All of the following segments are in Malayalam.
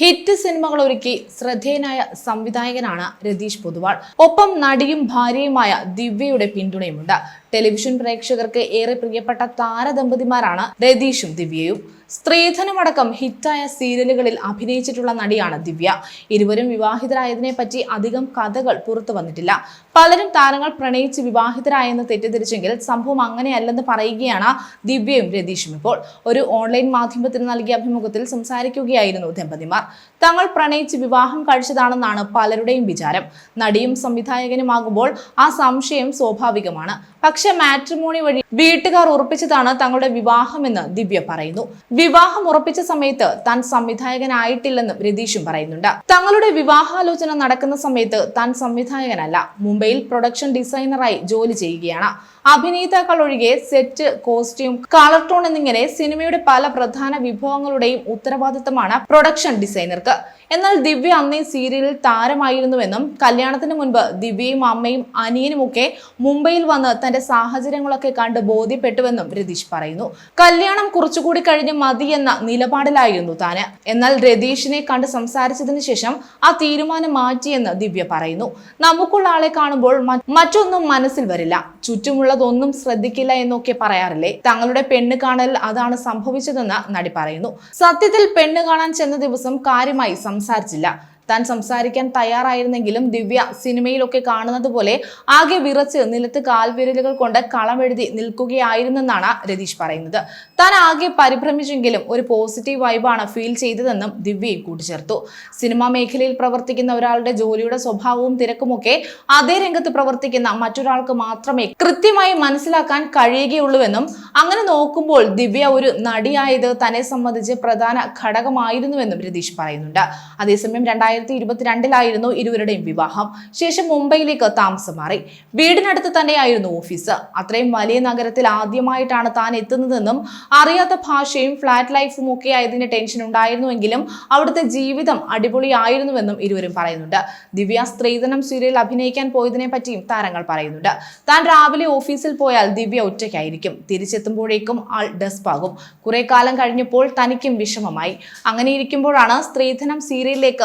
ഹിറ്റ് സിനിമകൾ ഒരുക്കി ശ്രദ്ധേയനായ സംവിധായകനാണ് രതീഷ് പൊതുവാൾ. ഒപ്പം നടിയും ഭാര്യയുമായ ദിവ്യയുടെ പിന്തുണയുമുണ്ട്. ടെലിവിഷൻ പ്രേക്ഷകർക്ക് ഏറെ പ്രിയപ്പെട്ട താരദമ്പതിമാരാണ് രതീഷും ദിവ്യയും. സ്ത്രീധനമടക്കം ഹിറ്റായ സീരിയലുകളിൽ അഭിനയിച്ചിട്ടുള്ള നടിയാണ് ദിവ്യ. ഇരുവരും വിവാഹിതരായതിനെ പറ്റി അധികം കഥകൾ പുറത്തു വന്നിട്ടില്ല. പലരും താരങ്ങൾ പ്രണയിച്ച് വിവാഹിതരായെന്ന് തെറ്റിദ്ധരിച്ചെങ്കിൽ സംഭവം അങ്ങനെയല്ലെന്ന് പറയുകയാണ് ദിവ്യയും രതീഷും ഇപ്പോൾ. ഒരു ഓൺലൈൻ മാധ്യമത്തിന് നൽകിയ അഭിമുഖത്തിൽ സംസാരിക്കുകയായിരുന്നു ദമ്പതിമാർ. തങ്ങൾ പ്രണയിച്ച് വിവാഹം കഴിച്ചതാണെന്നാണ് പലരുടെയും വിചാരം. നടിയും സംവിധായകനുമാകുമ്പോൾ ആ സംശയം സ്വാഭാവികമാണ്. പക്ഷെ മാട്രിമോണി വഴി വീട്ടുകാർ ഉറപ്പിച്ചതാണ് തങ്ങളുടെ വിവാഹമെന്ന് ദിവ്യ പറയുന്നു. വിവാഹം ഉറപ്പിച്ച സമയത്ത് താൻ സംവിധായകനായിട്ടില്ലെന്നും രതീഷും പറയുന്നുണ്ട്. തങ്ങളുടെ വിവാഹാലോചന നടക്കുന്ന സമയത്ത് താൻ സംവിധായകനല്ല മുംബൈയിൽ പ്രൊഡക്ഷൻ ഡിസൈനറായി ജോലി ചെയ്യുകയാണ്. അഭിനേതാക്കൾ ഒഴികെ സെറ്റ് കോസ്റ്റ്യൂം കളർ ടോൺ എന്നിങ്ങനെ സിനിമയുടെ പല പ്രധാന വിഭവങ്ങളുടെയും ഉത്തരവാദിത്തമാണ് പ്രൊഡക്ഷൻ ഡിസൈനർക്ക്. എന്നാൽ ദിവ്യ അന്നേ സീരിയലിൽ താരമായിരുന്നുവെന്നും കല്യാണത്തിന് മുൻപ് ദിവ്യയും അമ്മയും അനിയനുമൊക്കെ മുംബൈയിൽ വന്ന് തന്റെ സാഹചര്യങ്ങളൊക്കെ കണ്ട് ബോധ്യപ്പെട്ടുവെന്നും രതീഷ് പറയുന്നു. കല്യാണം കുറച്ചുകൂടി കഴിഞ്ഞ് മതി എന്ന നിലപാടിലായിരുന്നു താന്. എന്നാൽ രതീഷിനെ കണ്ട് സംസാരിച്ചതിന് ശേഷം ആ തീരുമാനം മാറ്റിയെന്ന് ദിവ്യ പറയുന്നു. നമുക്കുള്ള ആളെ കാണുമ്പോൾ മറ്റൊന്നും മനസ്സിൽ വരില്ല. ചുറ്റുമുള്ളതൊന്നും ശ്രദ്ധിക്കില്ല എന്നൊക്കെ പറയാറില്ലേ? തങ്ങളുടെ പെണ്ണ് കാണൽ അതാണ് സംഭവിച്ചതെന്ന് നടി പറയുന്നു. സത്യത്തിൽ പെണ്ണ് കാണാൻ ചെന്ന ദിവസം കാര്യമായി സംസാരിച്ചില്ല. താൻ സംസാരിക്കാൻ തയ്യാറായിരുന്നെങ്കിലും ദിവ്യ സിനിമയിലൊക്കെ കാണുന്നത് പോലെ ആകെ വിറച്ച് നിലത്ത് കാൽവിരലുകൾ കൊണ്ട് കളമെഴുതി നിൽക്കുകയായിരുന്നെന്നാണ് രതീഷ് പറയുന്നത്. താൻ ആകെ പരിഭ്രമിച്ചെങ്കിലും ഒരു പോസിറ്റീവ് വൈബാണ് ഫീൽ ചെയ്തതെന്നും ദിവ്യയും കൂട്ടിച്ചേർത്തു. സിനിമാ മേഖലയിൽ പ്രവർത്തിക്കുന്ന ഒരാളുടെ ജോലിയുടെ സ്വഭാവവും തിരക്കുമൊക്കെ അതേ രംഗത്ത് പ്രവർത്തിക്കുന്ന മറ്റൊരാൾക്ക് മാത്രമേ കൃത്യമായി മനസ്സിലാക്കാൻ കഴിയുകയുള്ളൂവെന്നും അങ്ങനെ നോക്കുമ്പോൾ ദിവ്യ ഒരു നടിയായത് തന്നെ സംബന്ധിച്ച് പ്രധാന ഘടകമായിരുന്നുവെന്നും രതീഷ് പറയുന്നുണ്ട്. അതേസമയം രണ്ടായിരത്തി ഇരുപത്തിരണ്ടിലായിരുന്നു ഇരുവരുടെയും വിവാഹം. ശേഷം മുംബൈയിലേക്ക് താമസം മാറി. വീടിനടുത്ത് തന്നെയായിരുന്നു ഓഫീസ്. അത്രയും വലിയ നഗരത്തിൽ ആദ്യമായിട്ടാണ് താൻ എത്തുന്നതെന്നും അറിയാത്ത ഭാഷയും ഫ്ലാറ്റ് ലൈഫും ഒക്കെ ആയതിന്റെ ടെൻഷൻ ഉണ്ടായിരുന്നുവെങ്കിലും അവിടുത്തെ ജീവിതം അടിപൊളിയായിരുന്നുവെന്നും ഇരുവരും പറയുന്നുണ്ട്. ദിവ്യ സ്ത്രീധനം സീരിയൽ അഭിനയിക്കാൻ പോയതിനെ പറ്റിയും താരങ്ങൾ പറയുന്നുണ്ട്. താൻ രാവിലെ ഓഫീസിൽ പോയാൽ ദിവ്യ ഒറ്റയ്ക്കായിരിക്കും. തിരിച്ചെത്തുമ്പോഴേക്കും ആൾ ഡെസ്പാകും കുറെ കാലം കഴിഞ്ഞപ്പോൾ തനിക്കും വിഷമമായി. അങ്ങനെ ഇരിക്കുമ്പോഴാണ് സ്ത്രീധനം സീരിയലിലേക്ക്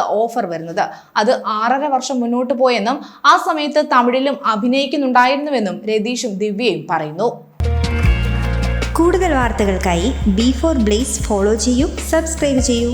വരുന്നത്. അത് ആറര വർഷം മുന്നോട്ട് പോയെന്നും ആ സമയത്ത് തമിഴിലും അഭിനയിക്കുന്നുണ്ടായിരുന്നുവെന്നും രതീഷും ദിവ്യയും പറയുന്നു. കൂടുതൽ വാർത്തകൾക്കായി ബി ഫോർ ബ്ലേസ് ഫോളോ ചെയ്യൂ സബ്സ്ക്രൈബ് ചെയ്യൂ.